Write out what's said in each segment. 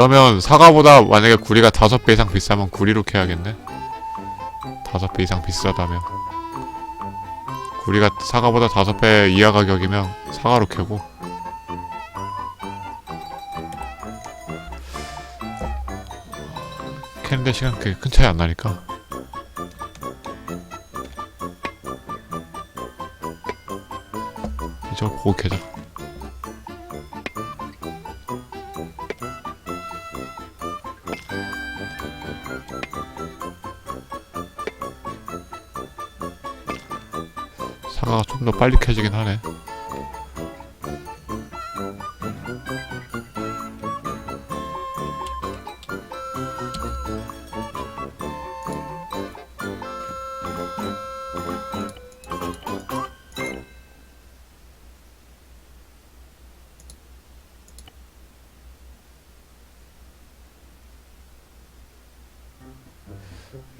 그러면 사과보다 만약에 구리가 다섯 배 이상 비싸면 구리로 캐야겠네. 다섯 배 이상 비싸다면 구리가 사과보다 다섯 배 이하 가격이면 사과로 캐고 캐는데 시간 그렇게 큰 차이 안 나니까 이제 보고 캐자. 사과가 좀더 빨리 캐지긴 하네.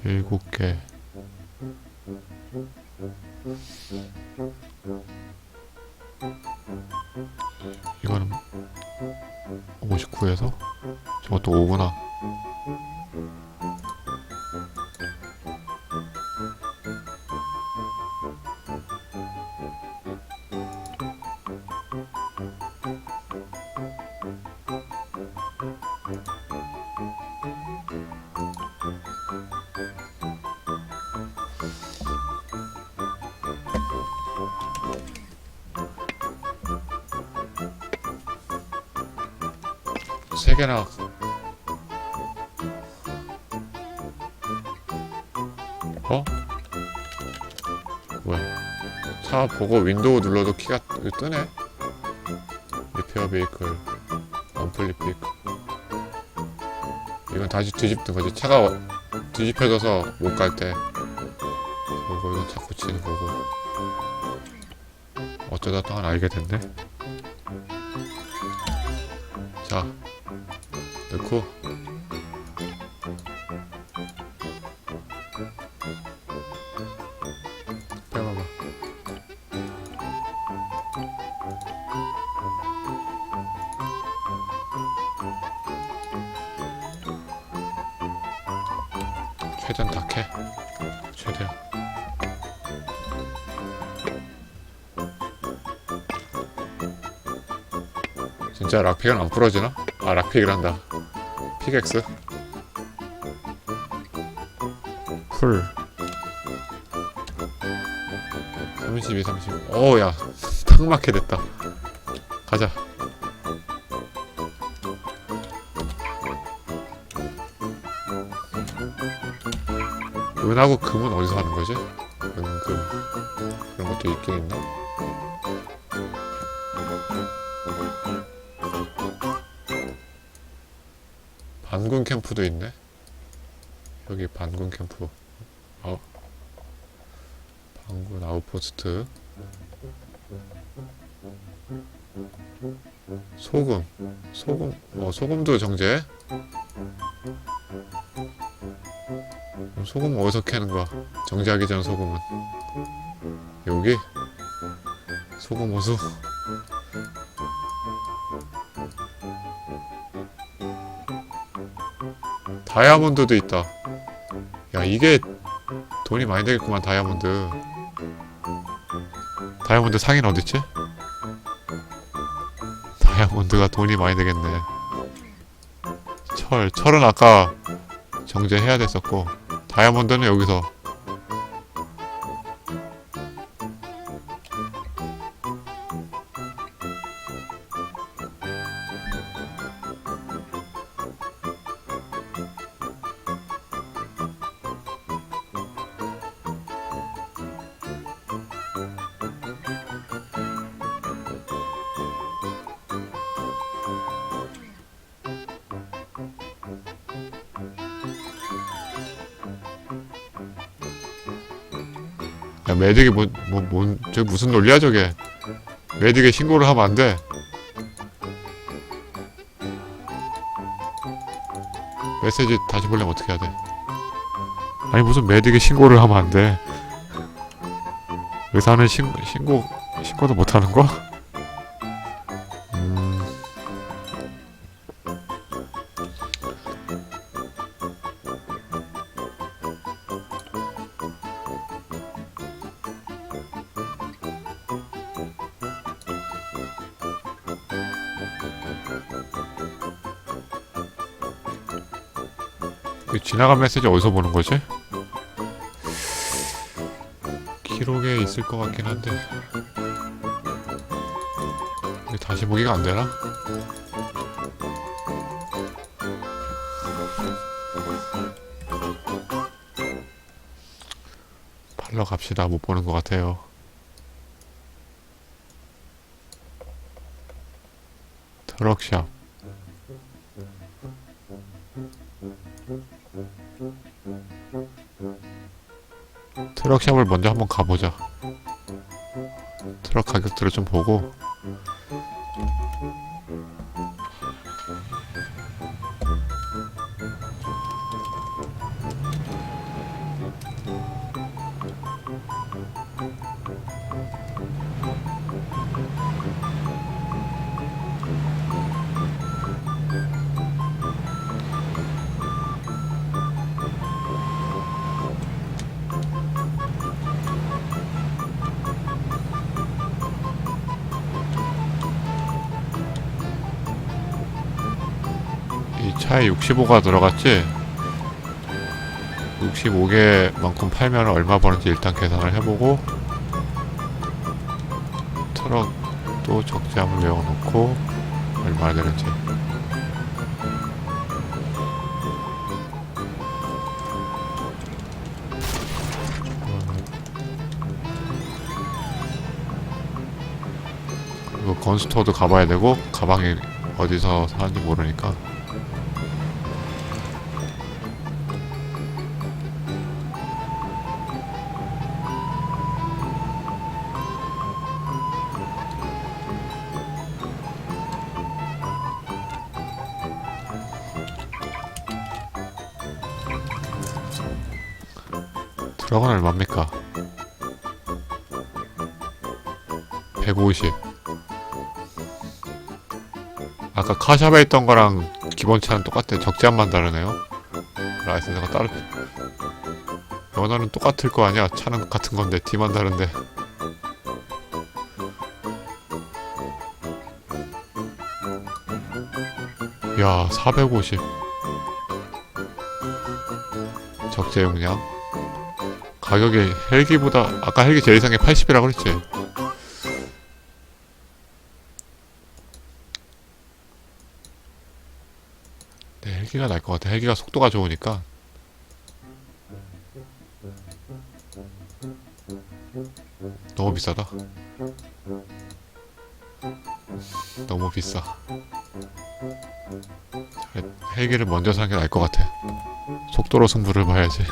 일곱 개. 59에서 저것도 5구나. 차 보고 윈도우 눌러도 키가 뜨- 뜨네? 리페어 베이클 언플리 베이클. 이건 다시 뒤집는 거지. 차가 뒤집혀져서 못 갈 때. 그리고 이건 차 고치는 거고. 어쩌다 또 하나 알게 됐네 진짜 락픽은 안 부러지나? 아 락픽이란다. 피격스. 풀. 32, 30 어우야. 탁 막게 됐다. 가자. 은하고 금은 어디서 하는 거지? 은, 금. 그런 것도 있긴 있나? 반군 캠프도 있네. 여기 반군 캠프. 어. 반군 아웃포스트. 소금. 소금. 어, 소금도 정제. 소금 어디서 캐는 거야? 정제하기 전 소금은. 여기? 소금 호수. 다이아몬드도 있다. 야, 이게 돈이 많이 되겠구만, 다이아몬드. 다이아몬드 상인 어딨지? 다이아몬드가 돈이 많이 되겠네. 철, 철은 아까 정제해야 됐었고, 다이아몬드는 여기서. 야, 매직이 뭐, 뭐, 뭔, 저게 무슨 논리야, 저게. 매직에 신고를 하면 안 돼. 메시지 다시 보려면 어떻게 해야 돼? 아니, 무슨 매직에 신고를 하면 안 돼. 의사는 신, 신고, 신고도 못 하는 거? 지나간 메시지 어디서 보는 거지? 기록에 있을 것 같긴 한데 다시 보기가 안 되나? 팔러 갑시다. 못 보는 것 같아요. 트럭샵. 트럭샵을 먼저 한번 가보자. 트럭 가격들을 좀 보고 이 차에 65가 들어갔지? 65개만큼 팔면 얼마 버는지 일단 계산을 해보고 트럭도 적재함을 외워놓고 얼마 되는지. 그리고 건스토어도 가봐야 되고 가방이 어디서 사는지 모르니까 얼마입니까? 150 아까 카샵에 있던 거랑 기본차는 똑같아 적재함만 다르네요. 라이센스가 따로 면허는 똑같을 거 아니야? 차는 같은 건데 뒤만 다른데. 야450 적재 용량 가격이 헬기보다 아까 헬기 제일 싼게 80이라고 그랬지? 네 헬기가 날 것 같아. 헬기가 속도가 좋으니까. 너무 비싸다. 너무 비싸. 헬기를 먼저 사는 게 나을 것 같아. 속도로 승부를 봐야지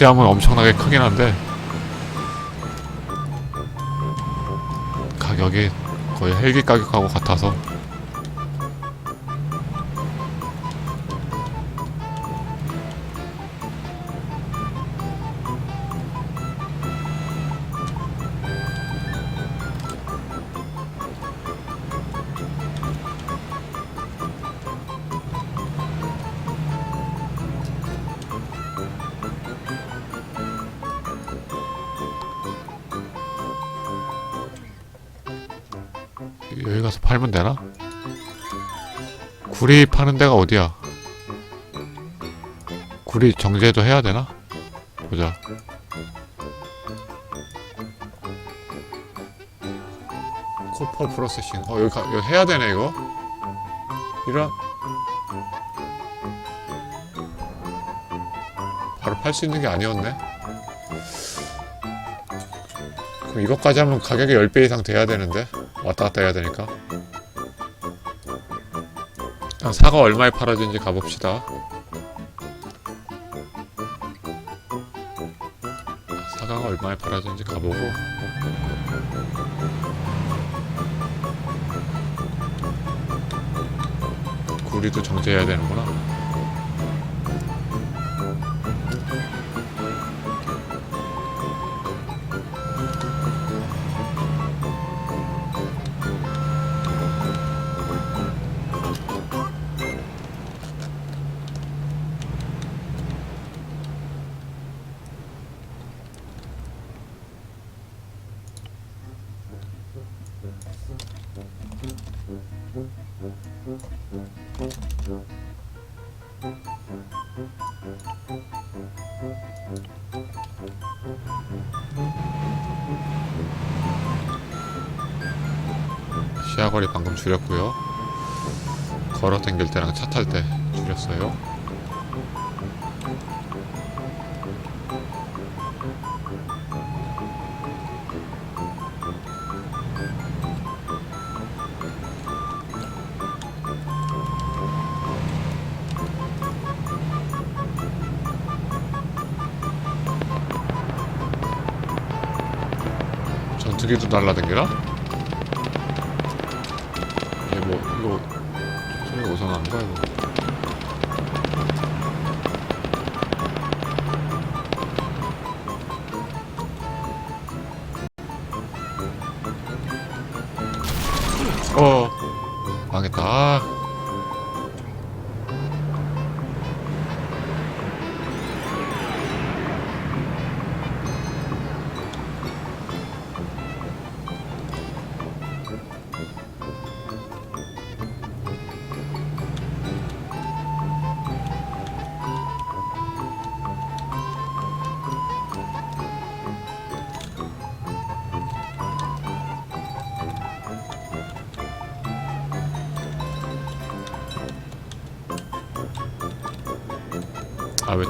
적재함은 엄청나게 크긴 한데 가격이 거의 헬기 가격하고 같아서 데가 어디야? 구리 정제도 해야 되나? 보자. 코퍼 프로세싱. 어 여기, 가, 여기 해야 되네 이거. 이런. 바로 팔 수 있는 게 아니었네. 그럼 이것까지 하면 가격이 10배 이상 돼야 되는데 왔다 갔다 해야 되니까 사과 얼마에 팔아지는지 가봅시다. 사과가 얼마에 팔아지는지 가보고. 구리도 정제해야 되는구나 시야거리 방금 줄였고요. 걸어 댕길 때랑 차 탈 때 줄였어요. 전투기도 날라댕기라?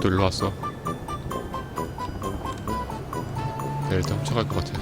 또 일로 왔어. 네, 일단 훔쳐갈 것 같아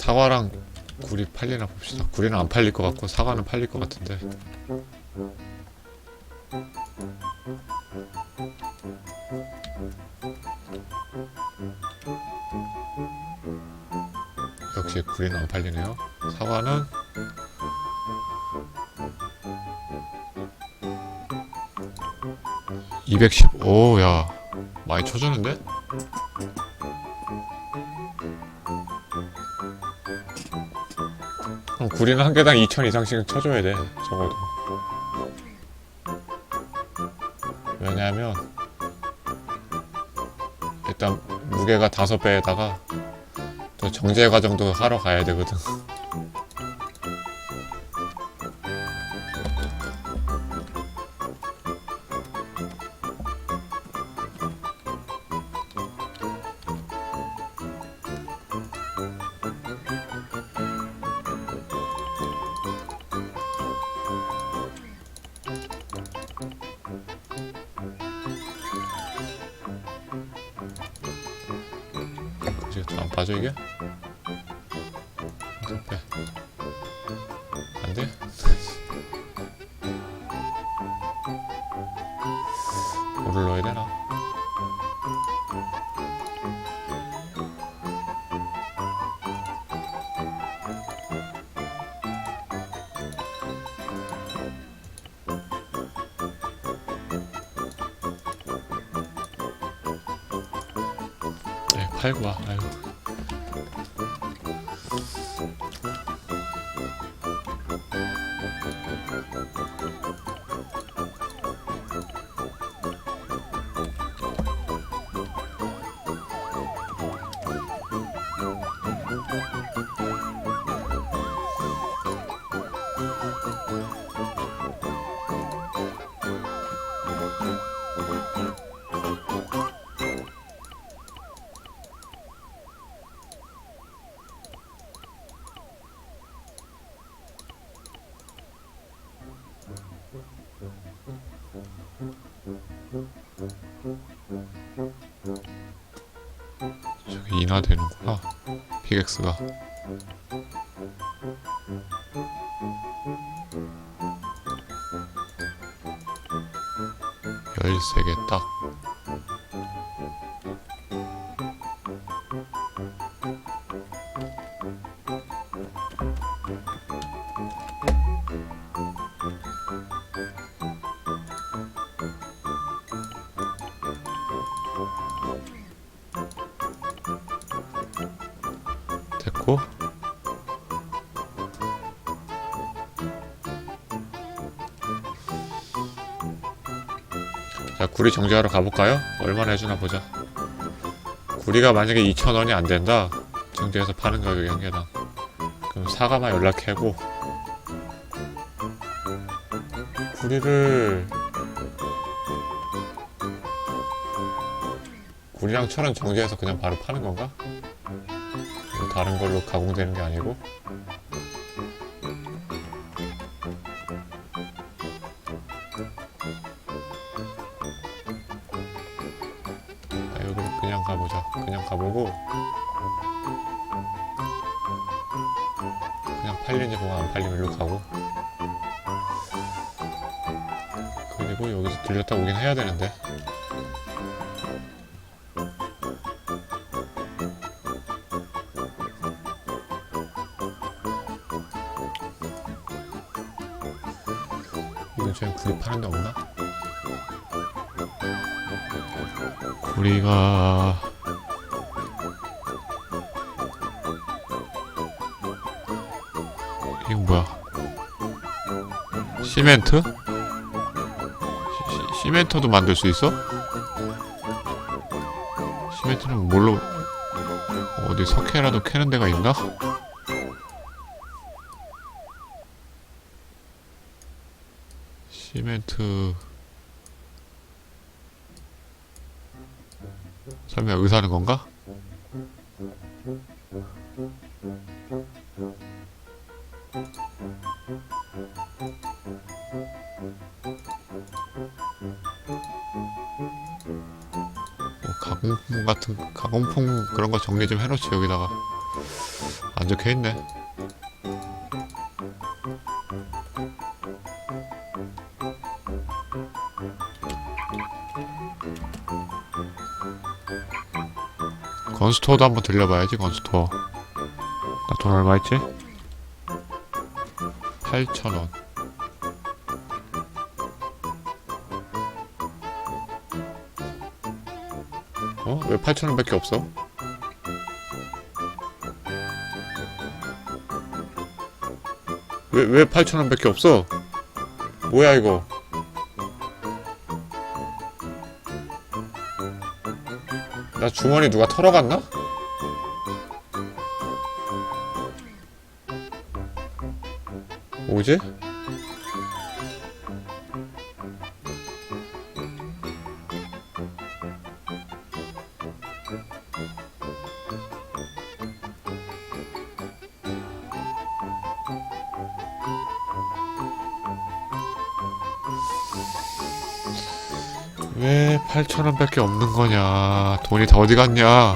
사과랑 굴이 팔리나 봅시다. 굴이는 안 팔릴 것 같고 사과는 팔릴 것 같은데. 역시 굴이는 안 팔리네요. 사과는 (210) 오야 많이 쳐주는데? 그럼 구리는 한 개당 2천 이상씩은 쳐줘야 돼 적어도. 왜냐하면 일단 무게가 다섯 배에다가 또 정제 과정도 하러 가야 되거든 넣어야 되나? 네, 팔고 와. 아유. 저기 인하되는구나. 피격스가. 열세 개 딱. 구리 정지하러 가볼까요? 얼마나 해주나 보자. 구리가 만약에 2,000원이 안 된다. 정지해서 파는 가격이 한 개당. 그럼 사과만 연락해고 구리를 구리랑 철은 정지해서 그냥 바로 파는 건가? 뭐 다른 걸로 가공되는 게 아니고? 가보고 그냥 팔리는지 보고 안 팔리면 일로 가고 그리고 여기서 들렸다 오긴 해야 되는데 이 근처에 구리 파는 데 없나? 구리가 시멘트? 시, 시, 시멘트도 만들 수 있어? 시멘트는 뭘로 어디 석회라도 캐는 데가 있나? 시멘트 설마 하는 건가? 정리 좀 해놓지 여기다가 안 적혀 있네. 건스토어도 한번 들려봐야지 건스토어. 나 돈 얼마 있지? 8,000원. 어? 왜 8,000원밖에 없어? 왜, 왜 8,000원밖에 없어? 뭐야, 이거? 나 주머니 누가 털어갔나? 뭐지? 왜 8,000원밖에 없는 거냐? 돈이 다 어디 갔냐?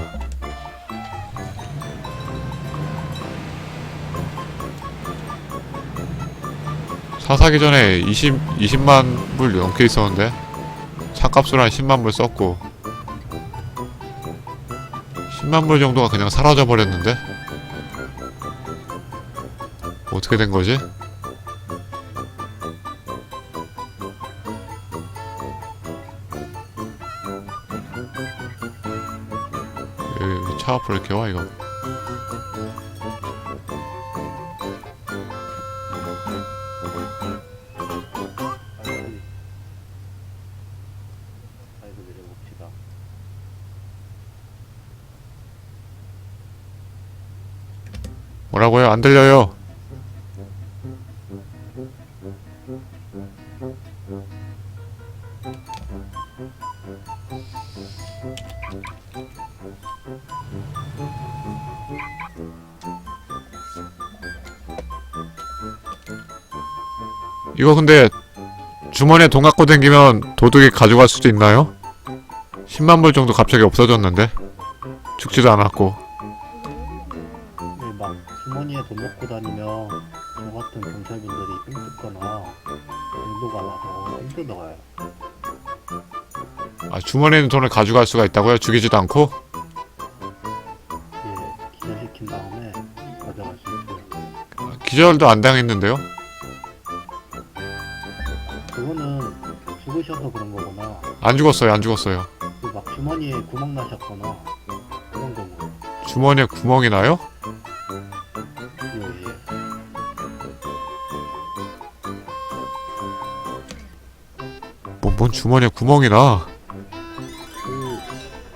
사사기 전에 20, 20만 불 넘게 있었는데 차값으로 한 10만 불 썼고 10만 불 정도가 그냥 사라져 버렸는데 어떻게 된 거지? 앞으로 이렇게 와 이거. 뭐라고요? 안 들려요. 이거 근데 주머니에 돈 갖고 다니면 도둑이 가져갈 수도 있나요? 10만 불 정도 갑자기 없어졌는데 죽지도 않았고 네, 막 주머니에 돈 넣고 다니면 저 같은 경찰분들이 삥뜯거나 정도가 나서 힘들어가요. 아, 주머니에 있는 돈을 가져갈 수가 있다고요? 죽이지도 않고? 예, 기절시킨 다음에 가져갈 수 있어요. 기절도 안 당했는데요? 그런 거거나 안 죽었어요, 안 죽었어요. 그 막 주머니에 구멍 나셨거나 그런 경우. 주머니에 구멍이 나요? 예, 예. 뭐 뭔 주머니에 구멍이 나. 그,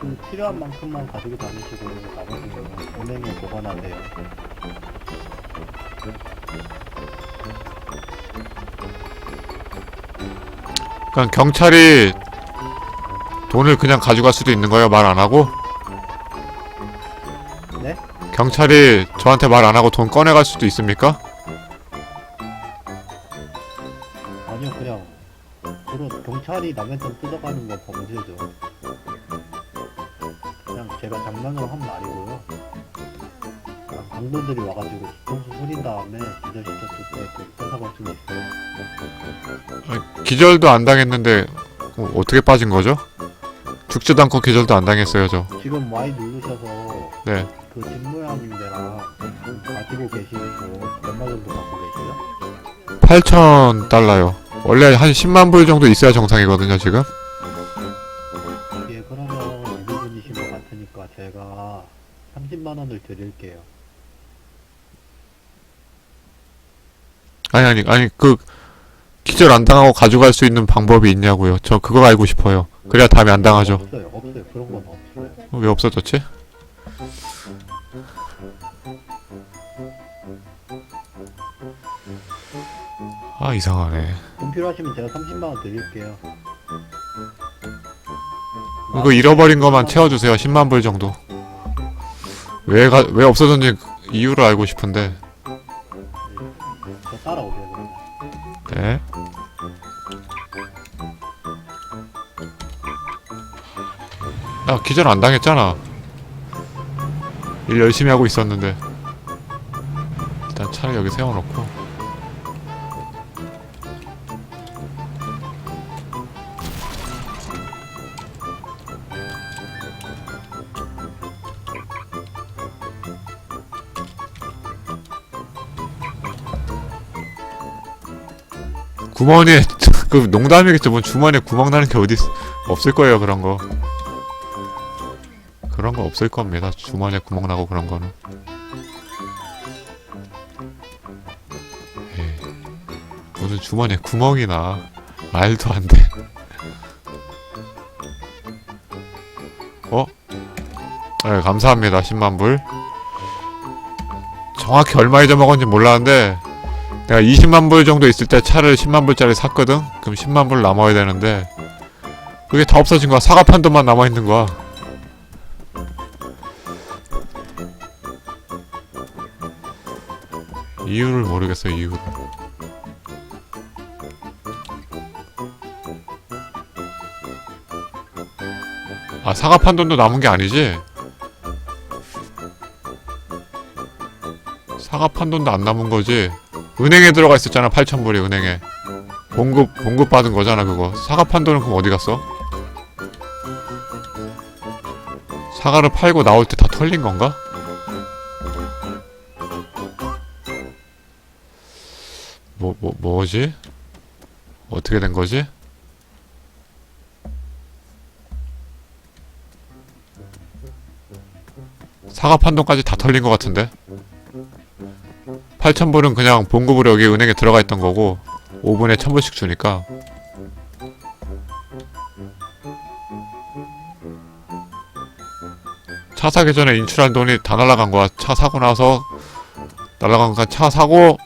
그 필요한 만큼만 가지고 다니시고 나머지는 은행에 보관하세요. 그냥 경찰이 돈을 그냥 가져갈 수도 있는 거예요, 말 안 하고? 네? 경찰이 저한테 말 안 하고 돈 꺼내갈 수도 있습니까? 아니요, 그냥 그런 경찰이 남의 돈 뜯어가는 거 범죄죠. 그냥 제가 장난으로 한 말이고요. 강도들이 와가지고 뒤통수 후린 다음에 기절시켰을 때그 수는 있어요. 기절도 안 당했는데 어, 어떻게 빠진 거죠? 죽지도 않고 기절도 안 당했어요, 저. 지금 Y 누르셔서 네. 그집 모양인데랑 가지고 계시고 얼마 정도 갖고 계세요? 8천 달러요. 원래 한 10만 불 정도 있어야 정상이거든요, 지금. 아니, 아니, 아니, 그, 기절 안 당하고 가져갈 수 있는 방법이 있냐고요. 저 그거 알고 싶어요. 그래야 다음에 안 당하죠. 없어요, 없어요. 그런 건 없어요. 어, 왜 없어졌지? 아, 이상하네. 돈 필요하시면 제가 30만 원 드릴게요. 이거 잃어버린 것만 채워주세요. 10만 불 정도. 왜, 가, 왜 없어졌는지 이유를 알고 싶은데. 저 따라오세요, 그러면. 네. 나 기절 안 당했잖아. 일 열심히 하고 있었는데. 일단 차를 여기 세워놓고. 구멍에 그 농담이겠죠. 뭐 주머니에 구멍 나는 게 어디 있- 없을 거예요. 그런 거. 그런 거 없을 겁니다. 주머니에 구멍 나고 그런 거는. 에이, 무슨 주머니에 구멍이 나. 말도 안 돼. 어? 네, 감사합니다. 10만 불. 정확히 얼마 잊어먹었는지 몰랐는데 내가 20만 불 정도 있을 때 차를 10만 불짜리 샀거든? 그럼 10만 불 남아야 되는데 그게 다 없어진 거야. 사과 판도만 남아있는 거야. 이유를 모르겠어, 이유를. 아, 사과 판 돈도 남은 게 아니지? 사과 판 돈도 안 남은 거지? 은행에 들어가 있었잖아 8천불이 은행에 봉급 봉급 받은 거잖아 그거 사과 판도는 그럼 어디 갔어? 사과를 팔고 나올 때 다 털린 건가? 뭐, 뭐, 뭐지? 어떻게 된 거지? 사과 판돈까지 다 털린 것 같은데? 8,000불은 그냥 봉급으로 여기 은행에 들어가 있던 거고 5분에 1,000불씩 주니까 차 사기 전에 인출한 돈이 다 날라간 거야. 차 사고 나서 날라간 거야. 차 사고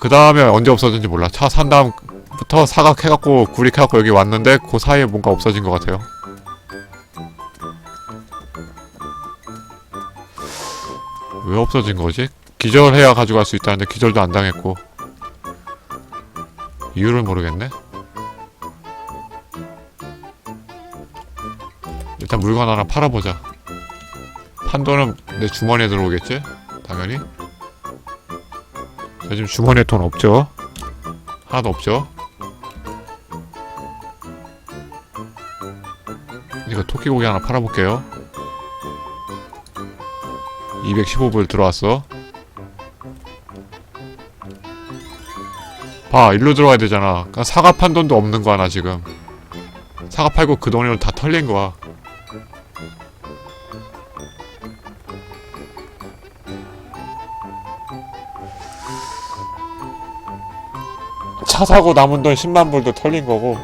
그 다음에 언제 없어졌는지 몰라. 차 산 다음부터 사각 해갖고 구릭 해갖고 여기 왔는데 그 사이에 뭔가 없어진 것 같아요. 왜 없어진 거지? 기절해야 가져갈 수 있다는데 기절도 안 당했고 이유를 모르겠네. 일단 물건 하나 팔아보자. 판돈은 내 주머니에 들어오겠지? 당연히. 저 지금 주머니에 돈 없죠? 하나도 없죠? 이거 토끼고기 하나 팔아볼게요. 215불 들어왔어. 봐, 일로 들어와야 되잖아. 그러니까 사과 판 돈도 없는 거야, 나 지금. 사과 팔고 그 돈을 다 털린 거야. 차 사고 남은 돈 10만 불도 털린 거고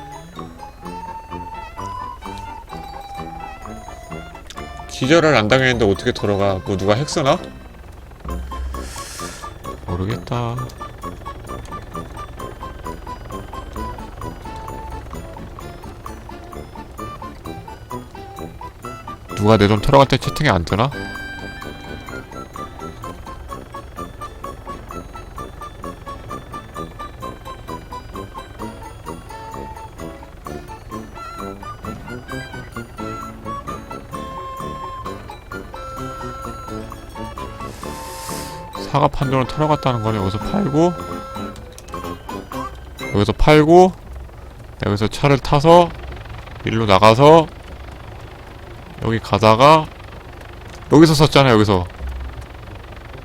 기절을 안 당했는데 어떻게 돌아가? 뭐 누가 핵 쓰나? 모르겠다. 누가 내돈 털어갈 때 채팅이 안 뜨나? 사과 판돈을 털어갔다는 거는 여기서 팔고 여기서 팔고 여기서 차를 타서 일로 나가서 여기 가다가 여기서 썼잖아 여기서.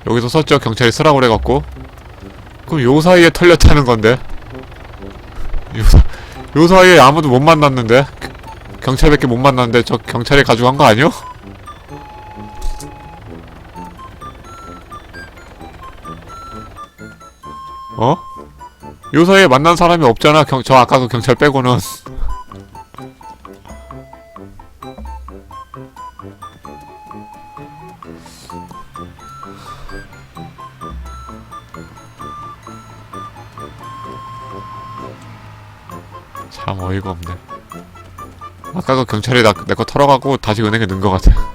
여기서 썼죠. 경찰이 쓰라고 그래갖고. 그럼 요 사이에 털렸다는 건데. 요, 사- 요 사이에 아무도 못 만났는데. 경찰밖에 못 만났는데 저 경찰이 가져간 거 아니요? 요 사이에 만난 사람이 없잖아. 경, 저 아까 그 경찰 빼고는. 참 어이가 없네. 아까 그 경찰이 내거 털어가고 다시 은행에 넣은 것 같아.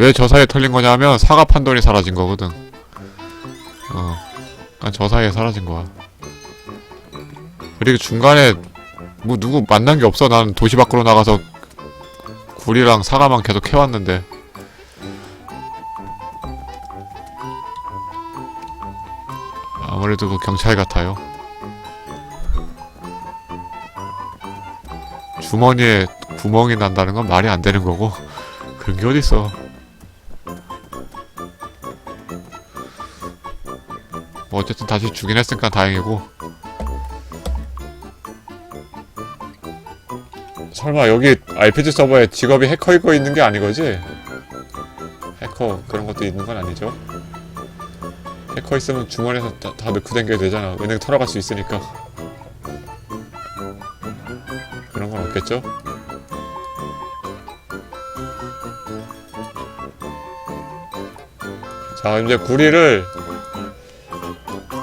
왜 저 사이에 털린 거냐면 사과 판돈이 사라진 거거든. 어. 그러니까 저 사이에 사라진 거야. 그리고 중간에 뭐 누구 만난 게 없어. 난 도시 밖으로 나가서 굴이랑 사과만 계속 캐왔는데. 아무래도 그 경찰 같아요. 주머니에 구멍이 난다는 건 말이 안 되는 거고 그런 게 어딨어. 어쨌든 다시 주긴 했으니까 다행이고 설마 여기 RPG 서버에 직업이 해커 이거 있는 게 아니거지? 해커 그런 것도 있는 건 아니죠? 해커 있으면 주머니에서 다, 다 넣고 댕겨야 되잖아 은행 털어갈 수 있으니까 그런 건 없겠죠? 자 이제 구리를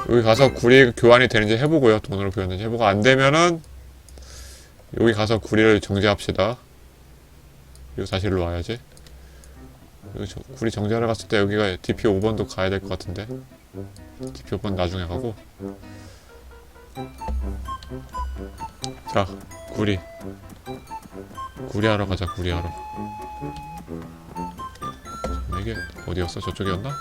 여기 가서 구리 교환이 되는지 해보고요. 돈으로 교환되는지 해보고 안 되면은 여기 가서 구리를 정지합시다. 이거 일로 와야지. 여기 저, 구리 정지하러 갔을 때 여기가 DP 5번도 가야 될 것 같은데. DP 5번 나중에 가고. 자, 구리. 구리하러 가자, 구리하러. 이게 어디였어? 저쪽이었나?